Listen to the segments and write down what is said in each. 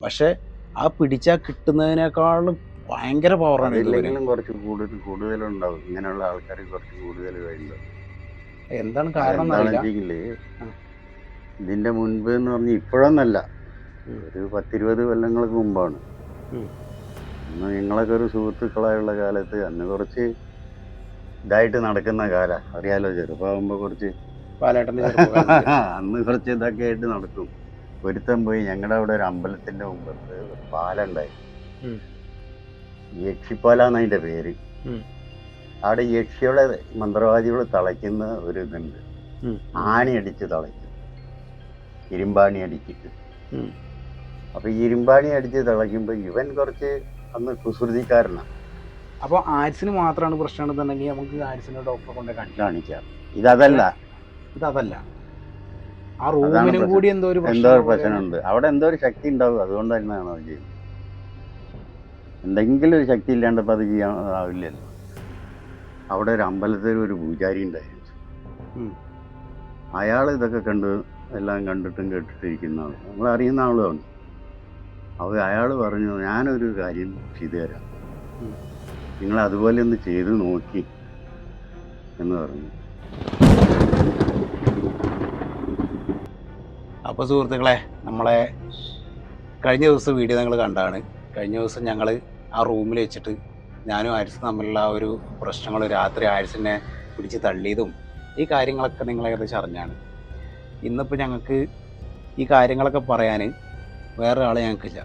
പക്ഷെ ആ പിടിച്ചാൽ കിട്ടുന്നതിനേക്കാളും ഭയങ്കര പവറാണ് ഇല്ലെങ്കിലും കുറച്ച് കൂടുതൽ കൂടുതലുണ്ടാവും. ഇങ്ങനെയുള്ള ആൾക്കാർ കുറച്ച് കൂടുതൽ വരുന്നുണ്ടാവും എന്താണ് കാരണം. ഇതിന്റെ മുൻപ് എന്ന് പറഞ്ഞാൽ ഇപ്പോഴൊന്നല്ല. ഒരു പത്തിരുപത് കൊല്ലങ്ങൾക്ക് മുമ്പാണ്. അന്ന് ഞങ്ങളൊക്കെ ഒരു സുഹൃത്തുക്കളായുള്ള കാലത്ത് അന്ന് കുറച്ച് ഇതായിട്ട് നടക്കുന്ന കാല. അറിയാലോ ചെറുപ്പാകുമ്പോ കുറച്ച് അന്ന് കുറച്ച് ഇതൊക്കെ ആയിട്ട് നടക്കും. ഒരുത്തൻ പോയി ഞങ്ങളുടെ അവിടെ ഒരു അമ്പലത്തിന്റെ മുമ്പത്ത് ഒരു പാലം ഉണ്ടായി. ഉം. യക്ഷിപ്പാല എന്നതിന്റെ പേര് അവിടെ യക്ഷികളെ മന്ത്രവാദികൾ തളയ്ക്കുന്ന ഒരു ഇതുണ്ട്. ആണി അടിച്ച് തളയ്ക്കും. ഇരുമ്പാണി അടിച്ചിട്ട്. അപ്പൊ ഈ ഇരുമ്പാണി അടിച്ച് തിളയ്ക്കുമ്പോ ഇവൻ കുറച്ച് അന്ന് കുസൃതിക്കാരനാണ് അപ്പൊ ആരിസിന് മാത്രമാണ് പ്രശ്നം നമുക്ക് ആരിസിനെ ഡോക്ടറെ കൊണ്ട് കാണിക്കാം. ഇതതല്ല. ഇതല്ല ഇത് അതല്ല ആ റൂമിനും കൂടി എന്തോ ഒരു എന്തോ ഒരു പ്രശ്നമുണ്ട് അവിടെ എന്തോ ഒരു ശക്തി ഉണ്ടാവും. അതുകൊണ്ടായിരുന്നാണ് അത് ചെയ്യുന്നത്. എന്തെങ്കിലും ഒരു ശക്തി ഇല്ലാണ്ടപ്പോൾ അത് ചെയ്യാൻ ആവില്ലല്ലോ. അവിടെ ഒരു അമ്പലത്തിൽ ഒരു പൂജാരി ഉണ്ടായിരുന്നു. അയാൾ ഇതൊക്കെ കണ്ട് എല്ലാം കണ്ടിട്ടും കേട്ടിട്ടിരിക്കുന്ന ആൾ നമ്മൾ അറിയുന്ന ആളുമാണ് അപ്പോൾ അയാൾ പറഞ്ഞു ഞാനൊരു കാര്യം ചെയ്തു തരാം. നിങ്ങൾ അതുപോലെ ഒന്ന് ചെയ്ത് നോക്കി എന്ന് പറഞ്ഞു. അപ്പോൾ സുഹൃത്തുക്കളെ നമ്മളെ കഴിഞ്ഞ ദിവസം വീഡിയോ നിങ്ങൾ കണ്ടാണ് കഴിഞ്ഞ ദിവസം ഞങ്ങൾ ആ റൂമിൽ വെച്ചിട്ട് ഞാനും ആരിസും തമ്മിലുള്ള ഒരു പ്രശ്നങ്ങൾ രാത്രി ആരിസിനെ പിടിച്ച് തള്ളിയതും ഈ കാര്യങ്ങളൊക്കെ നിങ്ങൾ ഏകദേശം അറിഞ്ഞാണ്. ഇന്നിപ്പോൾ ഞങ്ങൾക്ക് ഈ കാര്യങ്ങളൊക്കെ പറയാൻ വേറെ ആളെ ഞങ്ങൾക്കില്ല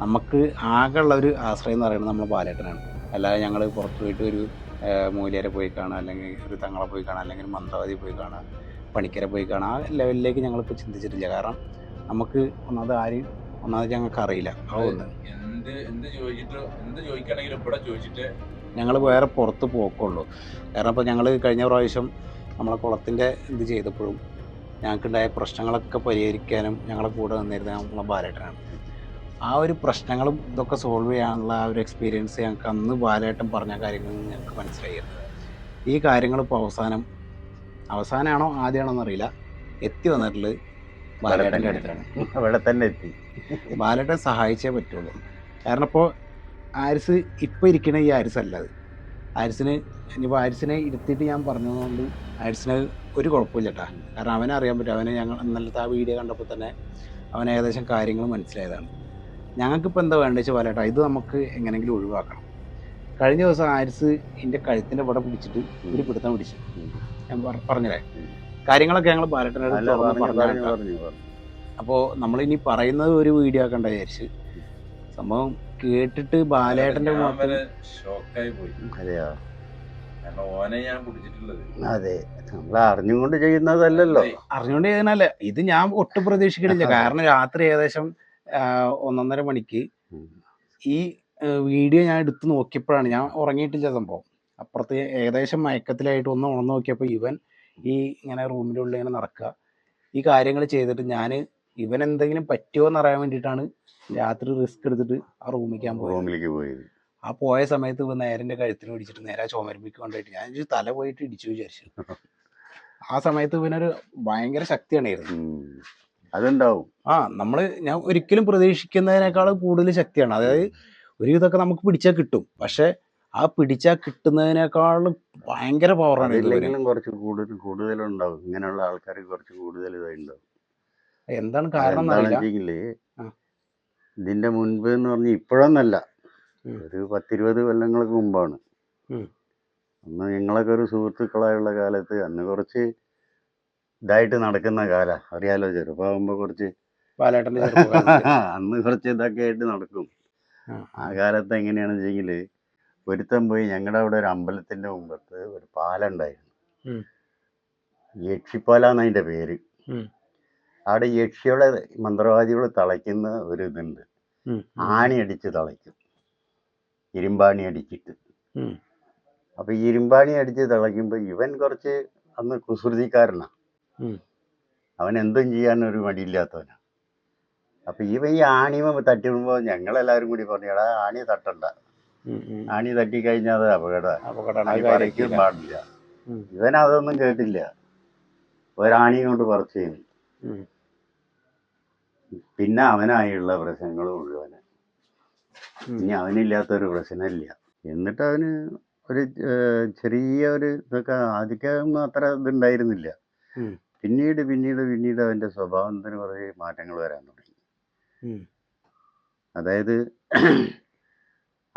നമുക്ക് ആകെയുള്ള ഒരു ആശ്രയം എന്ന് പറയുന്നത് നമ്മൾ പാലേട്ടനാണ്. അല്ലാതെ ഞങ്ങൾ പുറത്ത് പോയിട്ട് ഒരു മൂല്യരെ പോയി കാണാം അല്ലെങ്കിൽ ഒരു തങ്ങളെ പോയി കാണാം അല്ലെങ്കിൽ മന്ത്രവാദി പോയി കാണാം പണിക്കരെ പോയി കാണാം. ആ ലെവലിലേക്ക് ഞങ്ങളിപ്പോൾ ചിന്തിച്ചിട്ടില്ല. കാരണം നമുക്ക് ഒന്നാമത് ആരും ഒന്നാമത് ഞങ്ങൾക്ക് അറിയില്ല. ആ ഒന്ന്. എന്ത് എന്ത് ചോദിച്ചിട്ട് എന്ത് ചോദിക്കണമെങ്കിലും ഇവിടെ ചോദിച്ചിട്ട് ഞങ്ങൾ വേറെ പുറത്ത് പോക്കുള്ളൂ. കാരണം ഇപ്പോൾ ഞങ്ങൾ കഴിഞ്ഞ പ്രാവശ്യം നമ്മളെ കുളത്തിന്റെ ഇത് ചെയ്തപ്പോഴും ഞങ്ങൾക്കുണ്ടായ പ്രശ്നങ്ങളൊക്കെ പരിഹരിക്കാനും ഞങ്ങളെ കൂടെ നിന്നിരുന്ന നമ്മളെ ബാലേട്ടനാണ്. ആ ഒരു പ്രശ്നങ്ങളും ഇതൊക്കെ സോൾവ് ചെയ്യാനുള്ള ആ ഒരു എക്സ്പീരിയൻസ് ഞങ്ങൾക്ക് അന്ന് ബാലേട്ടൻ പറഞ്ഞ കാര്യങ്ങൾ ഞങ്ങൾക്ക് മനസ്സിലായിരുന്നു ഈ കാര്യങ്ങളിപ്പോൾ അവസാനം അവസാനമാണോ ആദ്യമാണോ എന്നറിയില്ല എത്തി വന്നിട്ടുള്ളത് ബാലേട്ടന്റെ അടുത്താണ് അവിടെ തന്നെ എത്തി. ബാലേട്ടൻ സഹായിച്ചേ പറ്റുള്ളൂ. കാരണം ഇപ്പോൾ ആരിസ് ഇപ്പോൾ ഇരിക്കണ ഈ ആരിസ് അല്ല അത്. ആരിസിന് ഇനിയിപ്പോൾ ആരിസിനെ ഇരുത്തിയിട്ട് ഞാൻ പറഞ്ഞതുകൊണ്ട് ആരിസിന് ഒരു കുഴപ്പമില്ല കേട്ടാ കാരണം അവനെ അറിയാൻ പറ്റും. അവനെ ഞങ്ങൾ ഇന്നലത്തെ ആ വീഡിയോ കണ്ടപ്പോൾ തന്നെ അവൻ ഏകദേശം കാര്യങ്ങൾ മനസ്സിലായതാണ്. ഞങ്ങൾക്കിപ്പോൾ എന്താ വേണ്ടത് വെച്ചാൽ ബാലേട്ടാ ഇത് നമുക്ക് എങ്ങനെങ്കിലും ഒഴിവാക്കണം. കഴിഞ്ഞ ദിവസം ആരിസ് എന്റെ കഴുത്തിന്റെ പടം പിടിച്ചിട്ട് ഒരു പിടുത്തം പിടിച്ചു. ഞാൻ പറ- പറഞ്ഞില്ലേ? കാര്യങ്ങളൊക്കെ ഞങ്ങൾ അപ്പോ നമ്മൾ ഇനി അപ്പോൾ നമ്മളിനി പറയുന്നത് ഒരു വീഡിയോ ആക്കണ്ട വിചാരിച്ച്. സംഭവം കേട്ടിട്ട് ബാലേട്ടന്റെ അതെ. നമ്മൾ അറിഞ്ഞുകൊണ്ട് ചെയ്യുന്നതല്ലല്ലോ. അറിഞ്ഞുകൊണ്ട് ചെയ്യുന്നല്ല ഇത് ഞാൻ ഒട്ടും പ്രതീക്ഷിക്കണില്ല. കാരണം രാത്രി ഏകദേശം ഒന്നൊന്നര മണിക്ക് ഈ വീഡിയോ ഞാൻ എടുത്തു നോക്കിയപ്പോഴാണ്. ഞാൻ ഉറങ്ങിയിട്ടില്ല സംഭവം. അപ്പുറത്ത് ഏകദേശം മയക്കത്തിലായിട്ട് ഒന്ന് ഉണർന്നു നോക്കിയപ്പോൾ ഇവൻ ഈ ഇങ്ങനെ റൂമിന്റെ ഉള്ളിൽ ഇങ്ങനെ നടക്കുക ഈ കാര്യങ്ങൾ ചെയ്തിട്ട് ഞാൻ ഇവൻ എന്തെങ്കിലും പറ്റുമോ എന്ന് അറിയാൻ വേണ്ടിയിട്ടാണ് രാത്രി റിസ്ക് എടുത്തിട്ട് ആ റൂമിലേക്ക് ഞാൻ പോയത്. റൂമിലേക്ക് പോയത്. ആ പോയ സമയത്ത് ഇവ നേരെ കഴുത്തിന് പിടിച്ചിട്ട് നേരെ ചുമരമ്പിക്ക് കൊണ്ടുപോയിട്ട് ഞാൻ തല പോയിട്ട് ഇടിച്ചു വിചാരിച്ചു. ആ സമയത്ത് ഇവനൊരു ഭയങ്കര ശക്തിയാണ് ഇരുന്നത് ഉം. അതുണ്ടാവും ആ നമ്മൾ ഞാൻ ഒരിക്കലും പ്രതീക്ഷിക്കുന്നതിനേക്കാൾ കൂടുതൽ ശക്തിയാണ്. അതായത് ഒരു ഇതൊക്കെ നമുക്ക് പിടിച്ചാൽ കിട്ടും. പക്ഷെ ആ പിടിച്ചാൽ കിട്ടുന്നതിനേക്കാളും ഭയങ്കര പവറാണ് ഇല്ലെങ്കിലും കുറച്ച് കൂടുതൽ കൂടുതലുണ്ടാവും. ഇങ്ങനെയുള്ള ആൾക്കാർ കുറച്ച് കൂടുതൽ ഇതായിട്ടുണ്ടാവും എന്താണ് കാരണം. ഇതിന്റെ മുൻപ് എന്ന് പറഞ്ഞാൽ ഇപ്പോഴൊന്നല്ല. ഒരു പത്തിരുപത് കൊല്ലങ്ങൾക്ക് മുമ്പാണ്. അന്ന് ഞങ്ങളൊക്കെ ഒരു സുഹൃത്തുക്കളായുള്ള കാലത്ത് അന്ന് കുറച്ച് ഇതായിട്ട് നടക്കുന്ന കാല. അറിയാലോ ചെറുപ്പാകുമ്പോ കുറച്ച് അന്ന് കുറച്ച് ഇതൊക്കെ ആയിട്ട് നടക്കും. ആ. ആ കാലത്ത് എങ്ങനെയാണെന്ന് വെച്ചെങ്കിൽ ഒരുത്തൻ പോയി ഞങ്ങളുടെ അവിടെ ഒരു അമ്പലത്തിന്റെ മുമ്പത്ത് ഒരു പാലുണ്ടായിരുന്നു. യക്ഷിപ്പാലാന്ന് അതിന്റെ പേര്. അവിടെ യക്ഷികളെ മന്ത്രവാദികൾ തളയ്ക്കുന്ന ഒരു ഇതുണ്ട്. ആണി അടിച്ച് തളയ്ക്കും. ഇരുമ്പാണി അടിച്ചിട്ട്. അപ്പൊ ഇരുമ്പാണി അടിച്ച് തളയ്ക്കുമ്പോ ഇവൻ കുറച്ച് അന്ന് കുസൃതിക്കാരനാ. അവൻ എന്തും ചെയ്യാൻ ഒരു മടിയില്ലാത്തവനാ. അപ്പൊ ഇവ ഈ ആണിമ തട്ടിടുമ്പോ ഞങ്ങളെല്ലാവരും കൂടി പറഞ്ഞു എടാ ആണി തട്ടണ്ട. ആണി തട്ടിക്കഴിഞ്ഞാൽ അത് അപകടമാണ്. അപകടം. പാടില്ല. ഇവൻ അതൊന്നും കേട്ടില്ല. ഒരാണി കൊണ്ട് പറിച്ചു. പിന്നെ അവനായുള്ള പ്രശ്നങ്ങൾ മുഴുവൻ. ഇനി അവനില്ലാത്തൊരു പ്രശ്നമില്ല. എന്നിട്ട് അവന് ഒരു ചെറിയ ഒരു ഇതൊക്കെ ആദ്യമൊന്നും അത്ര ഇതുണ്ടായിരുന്നില്ല. പിന്നീട് പിന്നീട് പിന്നീട് അവന്റെ സ്വഭാവത്തിന് കുറേ മാറ്റങ്ങൾ വരാൻ തുടങ്ങി. അതായത്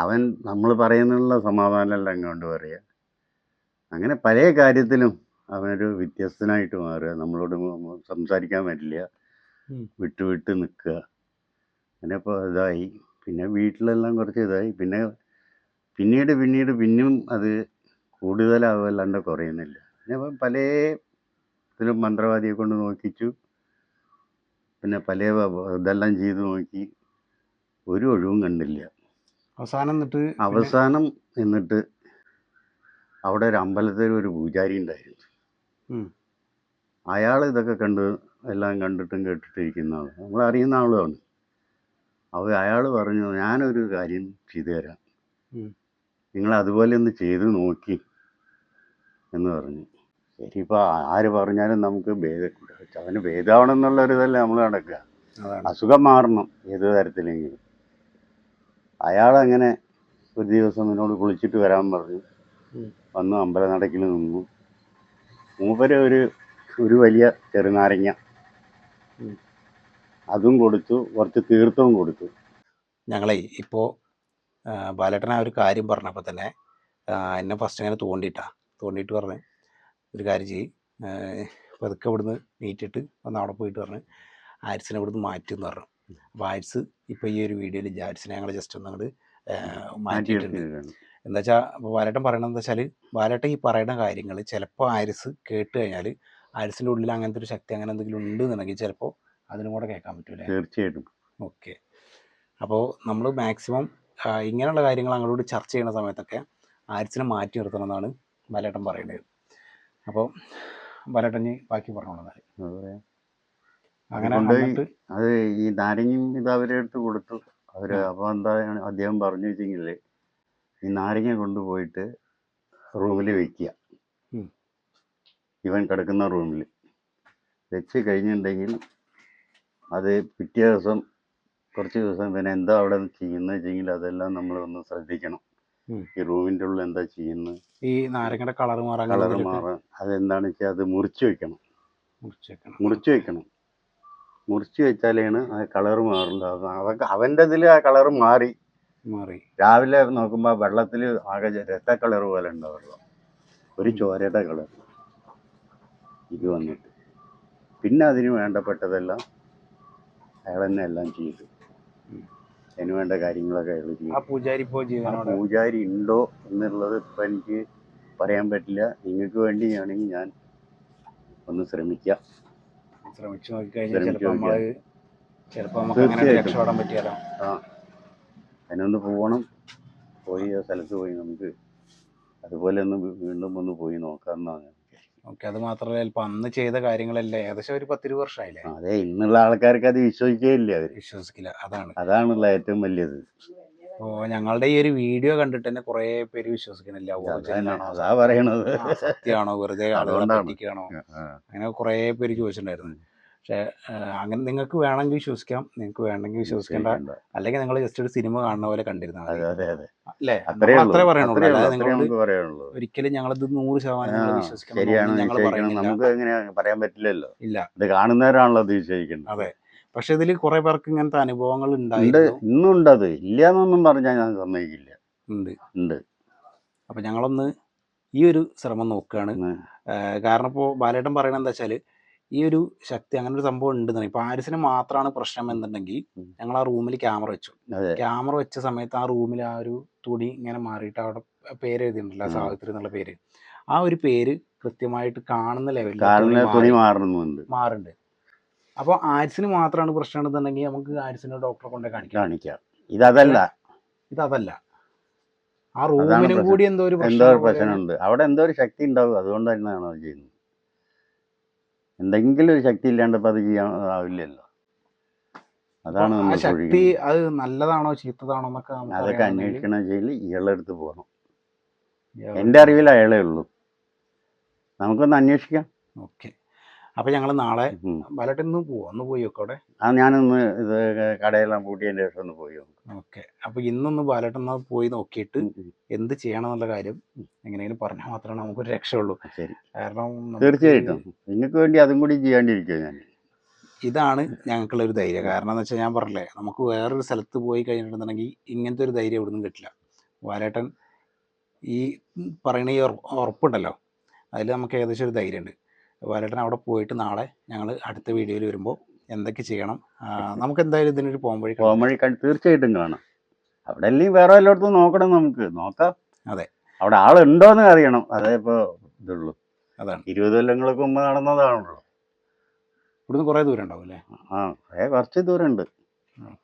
അവൻ നമ്മൾ പറയുന്നുള്ള സമാധാനമല്ല അങ്ങോട്ട് പറയുക. അങ്ങനെ പല കാര്യത്തിലും അവനൊരു വ്യത്യസ്തനായിട്ട് മാറുക. നമ്മളോട് സംസാരിക്കാൻ പറ്റില്ല വിട്ടു വിട്ട് നിൽക്കുക. അങ്ങനെ ഇപ്പോൾ ഇതായി. പിന്നെ വീട്ടിലെല്ലാം കുറച്ച് ഇതായി. പിന്നെ പിന്നീട് പിന്നീട് പിന്നെയും അത് കൂടുതലാവല്ലാണ്ട് കുറയുന്നില്ല. പിന്നെ അവൻ പല ഇതിലും മന്ത്രവാദിയെ കൊണ്ട് നോക്കിച്ചു. പിന്നെ പല ഇതെല്ലാം ചെയ്തു നോക്കി. ഒരു ഒഴിവും കണ്ടില്ല. അവസാനം എന്നിട്ട് അവസാനം എന്നിട്ട് അവിടെ ഒരു അമ്പലത്തിൽ ഒരു പൂജാരി ഉണ്ടായിരുന്നു. അയാൾ ഇതൊക്കെ കണ്ട് എല്ലാം കണ്ടിട്ടും കേട്ടിട്ടിരിക്കുന്ന ആൾ നമ്മൾ അറിയുന്ന ആളുമാണ്. അപ്പോൾ അയാൾ പറഞ്ഞു ഞാനൊരു കാര്യം ചെയ്തു തരാം. നിങ്ങൾ അതുപോലെ ഒന്ന് ചെയ്ത് നോക്കി. എന്ന് പറഞ്ഞു. ശരി ഇപ്പോൾ ആര് പറഞ്ഞാലും നമുക്ക് ഭേദ അവന് ഭേദമാവണം എന്നുള്ള ഒരു ഇതല്ലേ നമ്മൾ നടക്കുക. അസുഖം മാറണം ഏത് തരത്തിലെങ്കിലും. അയാളങ്ങനെ ഒരു ദിവസം എന്നോട് കുളിച്ചിട്ട് വരാൻ പറഞ്ഞു. വന്ന് വന്നു അമ്പലനടക്കിൽ നിന്നു. മൂപ്പര് ഒരു ഒരു വലിയ ചെറുനാരങ്ങ. അതും കൊടുത്തു കുറച്ച് തീർത്ഥവും കൊടുത്തു. ഞങ്ങളെ ഇപ്പോൾ ബാലേട്ടൻ ആ ഒരു കാര്യം പറഞ്ഞപ്പോൾ തന്നെ എന്നെ ഫസ്റ്റ് അങ്ങനെ തോണ്ടിയിട്ടാ തോണ്ടിയിട്ട് പറഞ്ഞ് ഒരു കാര്യം ചെയ്യും. പതുക്കെ ഇവിടുന്ന് നീറ്റിട്ട് ഒന്ന് അവിടെ പോയിട്ട് പറഞ്ഞ് ആരിസിനെ ഇവിടുന്ന് മാറ്റി എന്ന് പറഞ്ഞു. അപ്പോൾ ആരിസ് ഇപ്പോൾ ഈ ഒരു വീഡിയോയിൽ ജാറ്റ്സിനെ ഞങ്ങൾ ജസ്റ്റ് ഒന്ന് അങ്ങോട്ട് മാറ്റിയിട്ടുണ്ട്. എന്താ വെച്ചാൽ ഇപ്പോൾ ബാലേട്ടൻ പറയണത് എന്താ വെച്ചാൽ ബാലേട്ടൻ ഈ പറയുന്ന കാര്യങ്ങൾ ചിലപ്പോൾ ആരിസ് കേട്ട് കഴിഞ്ഞാൽ ആരിസിന്റെ ഉള്ളിൽ അങ്ങനത്തെ ഒരു ശക്തി അങ്ങനെ എന്തെങ്കിലും ഉണ്ട് എന്നുണ്ടെങ്കിൽ ചിലപ്പോൾ അതിനും കൂടെ കേൾക്കാൻ പറ്റൂല? തീർച്ചയായിട്ടും. ഓക്കെ. അപ്പോൾ നമ്മൾ മാക്സിമം ഇങ്ങനെയുള്ള കാര്യങ്ങൾ അങ്ങോട്ട് ചർച്ച ചെയ്യുന്ന സമയത്തൊക്കെ ആരിസിനെ മാറ്റി നിർത്തണം എന്നാണ് ബാലേട്ടൻ പറയുന്നത് അപ്പോൾ ബാലേട്ടൻ ബാക്കി പറഞ്ഞോളാം അങ്ങനെ അത് ഈ നാരങ്ങയും ഇത് അവരെ അടുത്ത് കൊടുത്തു. അവർ. അപ്പോൾ എന്താ അദ്ദേഹം പറഞ്ഞു വെച്ചെങ്കിൽ ഈ നാരങ്ങ കൊണ്ടുപോയിട്ട് റൂമിൽ വെക്കുക. ഇവൻ കിടക്കുന്ന റൂമിൽ വെച്ച് കഴിഞ്ഞിട്ടുണ്ടെങ്കിൽ അത് പിറ്റേ ദിവസം കുറച്ച് ദിവസം പിന്നെ എന്താ അവിടെ ചെയ്യുന്നത് വെച്ചെങ്കിൽ അതെല്ലാം നമ്മൾ ഒന്ന് ശ്രദ്ധിക്കണം. ഈ റൂമിന്റെ ഉള്ളിൽ എന്താ ചെയ്യുന്നത്? ഈ നാരങ്ങയുടെ കളർ മാറാൻ കളർ മാറാൻ. അതെന്താണെന്ന് വെച്ചാൽ അത് മുറിച്ച് വെക്കണം. മുറിച്ച് വെക്കണം. മുറിച്ച് വെക്കണം. മുറിച്ച് വെച്ചാലാണ് ആ കളർ മാറുള്ളൂ അതൊക്കെ അവന്റെ ഇതിൽ ആ കളർ മാറി. മാറി. രാവിലെ നോക്കുമ്പോൾ വെള്ളത്തിൽ ആകെ രക്ത കളർ പോലെ ഉണ്ടാവുള്ളൂ വെള്ളം. ഒരു ചോരയുടെ കളർ ഇത് വന്നിട്ട്. പിന്നെ അതിന് വേണ്ടപ്പെട്ടതെല്ലാം അയാൾ തന്നെ എല്ലാം ചെയ്തു. അതിന് വേണ്ട കാര്യങ്ങളൊക്കെ അയാൾ ചെയ്തു. പൂജാരി പൂജാരി ഉണ്ടോ എന്നുള്ളത് ഇപ്പം എനിക്ക് പറയാൻ പറ്റില്ല. നിങ്ങൾക്ക് വേണ്ടിയാണെങ്കിൽ ഞാൻ ഒന്ന് ശ്രമിക്കാം. ശ്രമിച്ചു നോക്കിക്കഴിഞ്ഞാൽ ചിലപ്പോൾ നമ്മൾ ചിലപ്പോൾ നമുക്ക് അങ്ങനെ തീർച്ചയായിട്ടും. രക്ഷപ്പെടാൻ പറ്റിയാലോ ആ. അതിനൊന്ന് പോകണം പോയി ആ സ്ഥലത്ത് പോയി നമുക്ക് അതുപോലെ ഒന്ന് വീണ്ടും ഒന്ന് പോയി നോക്കാമെന്നാണ് ഓക്കെ അത് മാത്രമല്ല ചിലപ്പോൾ അന്ന് ചെയ്ത കാര്യങ്ങളല്ലേ? ഏകദേശം ഒരു പത്തിരു വർഷമായില്ലേ? അതെ ഇന്നുള്ള ആൾക്കാർക്ക് അത് വിശ്വസിക്കേ ഇല്ല അവർ വിശ്വസിക്കില്ല. അതാണ്. അതാണുള്ള ഏറ്റവും വലിയത്. ഓ ഞങ്ങളുടെ ഈ ഒരു വീഡിയോ കണ്ടിട്ട് തന്നെ കുറെ പേര് വിശ്വസിക്കണില്ല അതാ പറയണത്. സത്യമാണോ? വെറുതെ ആളുകളെ അതുകൊണ്ടാണ്. പറ്റിക്കുകയാണോ? ആ, അങ്ങനെ കുറെ പേര് ചോദിച്ചിട്ടുണ്ടായിരുന്നു. പക്ഷെ അങ്ങനെ നിങ്ങൾക്ക് വേണമെങ്കിൽ വിശ്വസിക്കാം. നിങ്ങൾക്ക് വേണമെങ്കിൽ വിശ്വസിക്കേണ്ട. അല്ലെങ്കിൽ നിങ്ങൾ ജസ്റ്റ് ഒരു സിനിമ കാണുന്ന പോലെ അല്ലേ? അത്രേ പറയണുള്ളൂ. പറയാനുള്ളൂ. ഒരിക്കലും ഞങ്ങളത് നൂറ് ശതമാനം വിശ്വസിക്കണം. നമുക്ക് പറയാൻ പറ്റില്ലല്ലോ. ഇല്ല. ഇത് കാണുന്നവരാണല്ലോ അതെ. പക്ഷെ ഇതിൽ കുറെ പേർക്ക് ഇങ്ങനത്തെ അനുഭവങ്ങൾ ഉണ്ട്. ഉണ്ടായിരുന്നു. ഇന്നും ഉണ്ട് അത്. ഇല്ല എന്നൊന്നും പറഞ്ഞാൽ ഞാൻ സമ്മതിക്കില്ല. ഉണ്ട്. ഉണ്ട്. അപ്പൊ ഞങ്ങളൊന്ന് ഈ ഒരു ശ്രമം നോക്കുകയാണ് കാരണം ഇപ്പോൾ ബാലേട്ടൻ പറയണത് എന്താ വെച്ചാൽ ഈ ഒരു ശക്തി അങ്ങനെ ഒരു സംഭവം ഉണ്ടെന്ന് ഇപ്പൊ ആരിസിന് മാത്രമാണ് പ്രശ്നം എന്നുണ്ടെങ്കിൽ ഞങ്ങൾ ആ റൂമിൽ ക്യാമറ വെച്ചു. ക്യാമറ വെച്ച സമയത്ത് ആ റൂമിൽ ആ ഒരു തുണി ഇങ്ങനെ മാറിയിട്ട് അവിടെ പേര് എഴുതിയിട്ടുണ്ടല്ലോ ഉം. സാവിത്രി എന്നുള്ള പേര്. ആ ഒരു പേര് കൃത്യമായിട്ട് കാണുന്ന ലെവലിൽ മാറുന്നുണ്ട്. അപ്പോൾ ആരിസിന് മാത്രമാണ് പ്രശ്നം എന്നുണ്ടെങ്കിൽ നമുക്ക് ആരിസിന് ഡോക്ടറെ കൊണ്ടേ കാണിക്കാം. കാണിക്കാം. ഇതല്ല ഇതല്ല ആ റൂമിനും കൂടി എന്തോ ഒരു എന്തോ ഒരു പ്രശ്നമുണ്ട്. അവിടെ എന്തോ ഒരു ശക്തി ഉണ്ടാവും. അതുകൊണ്ട് തന്നെയാണ് അത് ചെയ്യുന്നത്. എന്തെങ്കിലും ഒരു ശക്തി ഇല്ലാണ്ട് അത് ചെയ്യാൻ ആവില്ലല്ലോ. അതാണ് ആ ശക്തി അത് നല്ലതാണോ ചീത്തതാണോ എന്നൊക്കെ അതൊക്കെ അന്വേഷിക്കണ ഇയാളെടുത്ത് ഇയാളുടെ പോകണം. എന്റെ എന്റെ അറിവിൽ അയാളേ ഉള്ളൂ. നമുക്കൊന്ന് അന്വേഷിക്കാം. ഓക്കെ. അപ്പൊ ഞങ്ങൾ നാളെ വലട്ടിന്ന് പോവാം. ഒന്ന് പോയി നോക്കാം അവിടെ ആ ഞാനൊന്ന് ഇത് കടയെല്ലാം പൂട്ടിയതിന്റെ ശേഷം ഒന്ന് പോയി നോക്കാം. ഓക്കെ. അപ്പൊ ഇന്നൊന്ന് ബാലേട്ടൻ ഒന്ന് പോയി നോക്കിയിട്ട്. എന്ത് ചെയ്യണം എന്നുള്ള കാര്യം എങ്ങനെയെങ്കിലും പറഞ്ഞാൽ മാത്രമേ നമുക്കൊരു രക്ഷയുള്ളൂ. ശരി. കാരണം തീർച്ചയായിട്ടും. നിങ്ങൾക്ക് വേണ്ടി അതും കൂടി ചെയ്യാണ്ടിരിക്കുക ഞാൻ. ഇതാണ് ഞങ്ങൾക്കുള്ള ഒരു ധൈര്യം. കാരണം എന്ന് വെച്ചാൽ ഞാൻ പറഞ്ഞില്ലേ നമുക്ക് വേറൊരു സ്ഥലത്ത് പോയി കഴിഞ്ഞിട്ടുണ്ടെന്നുണ്ടെങ്കിൽ ഇങ്ങനത്തെ ഒരു ധൈര്യം എവിടെ നിന്നും കിട്ടില്ല. വാലേട്ടൻ ഈ പറയണ ഈ ഉറ- ഉറപ്പുണ്ടല്ലോ. അതിൽ നമുക്ക് ഏകദേശം ഒരു ധൈര്യമുണ്ട് വാലേട്ടൻ അവിടെ പോയിട്ട് നാളെ ഞങ്ങൾ അടുത്ത വീഡിയോയിൽ വരുമ്പോൾ എന്തൊക്കെ ചെയ്യണം നമുക്ക് എന്തായാലും ഇതിനൊരു പോകാൻ വഴി കാണാം. കോമഴി കണ്ട് തീർച്ചയായിട്ടും കാണാം. അവിടെ അല്ലെങ്കിൽ വേറെ എല്ലായിടത്തും നോക്കണം നമുക്ക്. നോക്കാം. അതെ. അവിടെ ആളുണ്ടോന്ന് അറിയണം. അതേ ഇപ്പോൾ ഇതുള്ളൂ. അതാണ്. ഇരുപത് കൊല്ലങ്ങൾക്ക് മുമ്പ് നടന്നതാണല്ലോ. ഇവിടുന്ന് കുറേ ദൂരം ഉണ്ടാവും അല്ലേ? ആ കുറേ കുറച്ച് ഉണ്ട്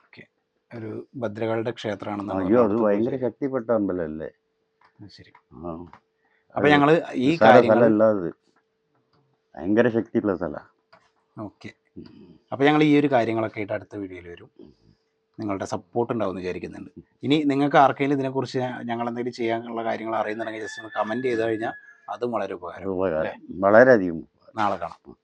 ഓക്കെ. ഒരു ഭദ്രകാളുടെ ക്ഷേത്രമാണെന്ന് അയ്യോ അത്. ഭയങ്കര ശക്തിപ്പെട്ട അമ്പലമല്ലേ? ശരി. ആ. അപ്പൊ ഞങ്ങൾ ഈ കാര്യങ്ങളല്ലാതെ ഭയങ്കര ശക്തിയുള്ള സ്ഥലമാണ് ഓക്കെ. അപ്പോൾ ഞങ്ങൾ ഈ ഒരു കാര്യങ്ങളൊക്കെ ആയിട്ട് അടുത്ത വീഡിയോയിൽ വരും. നിങ്ങളുടെ സപ്പോർട്ട് ഉണ്ടാവും വിചാരിക്കുന്നുണ്ട്. ഇനി നിങ്ങൾക്ക് ആർക്കെങ്കിലും ഇതിനെക്കുറിച്ച് ഞങ്ങൾ എന്തെങ്കിലും ചെയ്യാനുള്ള കാര്യങ്ങൾ അറിയുന്നുണ്ടെങ്കിൽ ജസ്റ്റ് ഒന്ന് കമന്റ് ചെയ്ത് കഴിഞ്ഞാൽ അതും വളരെ ഉപകാരം. വളരെയധികം നാളെ കാണാം.